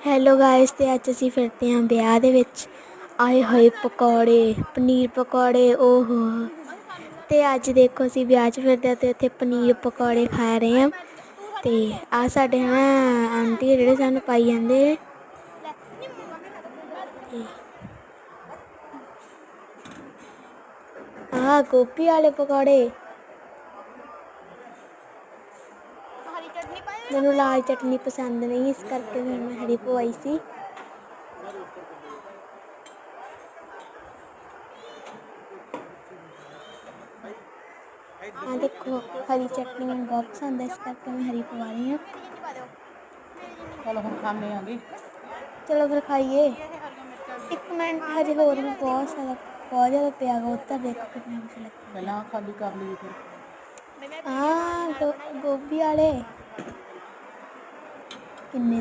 Hello guys ਤੇ ਅੱਜ ਅਸੀਂ ਫਿਰਦੇ ਹਾਂ ਵਿਆਹ ਦੇ ਵਿੱਚ। ਆਏ ਹੋਏ ਪਕੌੜੇ, ਪਨੀਰ ਪਕੌੜੇ, ਓਹੋ ਤੇ ਅੱਜ ਦੇਖੋ ਅਸੀਂ ਵਿਆਹ 'ਚ ਫਿਰਦੇ ਹਾਂ ਤੇ ਇੱਥੇ ਪਨੀਰ ਪਕੌੜੇ ਖਾ ਰਹੇ ਹਾਂ। ਤੇ ਆ ਸਾਡੇ ਨਾ ਆਂਟੀ ਜਿਹੜੇ ਸਾਨੂੰ ਪਾਈ ਜਾਂਦੇ ਨੇ ਆ ਗੋਭੀ ਵਾਲੇ ਪਕੌੜੇ ਹਰੀ ਚਟਨੀ ਪਾਈ ਮੈਨੂੰ ਲਾਲ ਚਟਨੀ ਪਸੰਦ ਨਹੀਂ ਇਸ ਕਰਕੇ ਫਿਰ ਮੈਂ ਹਰੀ ਪਵਾਈ ਸੀ। ਆ ਦੇਖੋ ਹਰੀ ਚਟਨੀ ਮੈਨੂੰ ਬਹੁਤ ਪਸੰਦ ਹੈ ਇਸ ਕਰਕੇ ਮੈਂ ਹਰੀ ਪਵਾ ਰਹੀ ਹਾਂ। ਚਲੋ ਹੁਣ ਖਾਣੇ ਆਂਗੇ। ਚਲੋ ਫਿਰ ਖਾਈਏ। ਇੱਕ ਮਿੰਟ ਹਜੇ ਹੋਰ ਵੀ ਬਹੁਤ ਸਾਰਾ ਬਹੁਤ ਜ਼ਿਆਦਾ ਪਿਆ ਗਾ ਉੱਧਰ ਦੇਖੋ ਕਿੰਨਾ ਲੱਗਾ ਪਹਿਲਾਂ ਖਾਲੀ ਕਰ ਲਈ ਫਿਰ। ਆ ਗੋਭੀ ਵਾਲੇ। ਕਿੰਨੇ